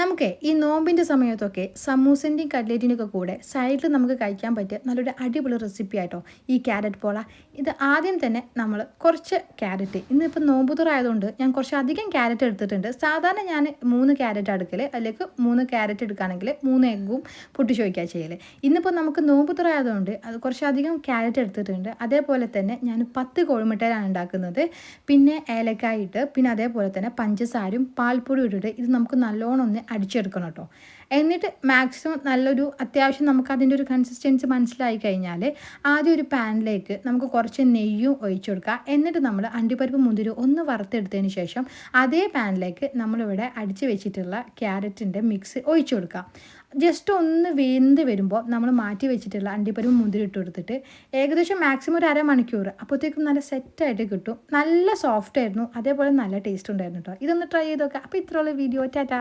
നമുക്ക് ഈ നോമ്പിന്റെ സമയത്തൊക്കെ സമൂസന്റെയും കട്ലേറ്റിന്റെയൊക്കെ കൂടെ സൈഡിൽ നമുക്ക് കഴിക്കാൻ പറ്റിയ നല്ലൊരു അടിപൊളി റെസിപ്പി ആയിട്ടോ ഈ ക്യാരറ്റ് പോള. ഇത് ആദ്യം തന്നെ നമ്മൾ കുറച്ച് ക്യാരറ്റ് ഇന്നിപ്പോൾ നോമ്പ് ആയതുകൊണ്ട് ഞാൻ കുറച്ച് അധികം ക്യാരറ്റ് എടുത്തിട്ടുണ്ട്. സാധാരണ ഞാൻ മൂന്ന് ക്യാരറ്റ് അടുക്കൽ അല്ലെങ്കിൽ മൂന്ന് ക്യാരറ്റ് എടുക്കുകയാണെങ്കിൽ മൂന്ന് എഗ്ഗും പൊട്ടി വയ്ക്കുക ചെയ്യൽ ഇന്നിപ്പോൾ നമുക്ക് നോമ്പ് ആയതുകൊണ്ട് അത് കുറച്ചധികം ക്യാരറ്റ് എടുത്തിട്ടുണ്ട്. അതേപോലെ തന്നെ ഞാൻ പത്ത് കോഴിമുട്ടയിലാണ് ഉണ്ടാക്കുന്നത്. പിന്നെ ഏലക്കായിട്ട് പിന്നെ അതേപോലെ തന്നെ പഞ്ചസാരയും പാൽപ്പൊടി ഇട്ടിട്ട് ഇത് നമുക്ക് നല്ലോണം ഒന്ന് അടിച്ചെടുക്കണം കേട്ടോ. എന്നിട്ട് മാക്സിമം നല്ലൊരു അത്യാവശ്യം നമുക്ക് അതിന്റെ ഒരു കൺസിസ്റ്റൻസി മനസ്സിലായി കഴിഞ്ഞാൽ ആദ്യം ഒരു പാനിലേക്ക് നമുക്ക് കുറച്ച് നെയ്യും ഒഴിച്ചു കൊടുക്കുക. എന്നിട്ട് നമ്മൾ അണ്ടിപ്പരിപ്പ് മുതിര് ഒന്ന് വറുത്തെടുത്തതിന് ശേഷം അതേ പാനിലേക്ക് നമ്മളിവിടെ അടിച്ച് വെച്ചിട്ടുള്ള ക്യാരറ്റിന്റെ മിക്സ് ഒഴിച്ചു കൊടുക്കുക. ജസ്റ്റ് ഒന്ന് വെന്ത് വരുമ്പോൾ നമ്മൾ മാറ്റി വെച്ചിട്ടുള്ള അണ്ടിപ്പരിപ്പ് മുന്തിരി ഇട്ട് കൊടുത്തിട്ട് ഏകദേശം മാക്സിമം ഒരു അരമണിക്കൂർ അപ്പോഴത്തേക്കും നല്ല സെറ്റായിട്ട് കിട്ടും. നല്ല സോഫ്റ്റ് ആയിരുന്നു അതേപോലെ നല്ല ടേസ്റ്റ് ഉണ്ടായിരുന്നു കേട്ടോ. ഇതൊന്ന് ട്രൈ ചെയ്ത് അപ്പോൾ ഇത്രയുള്ള വീഡിയോ ടാറ്റാ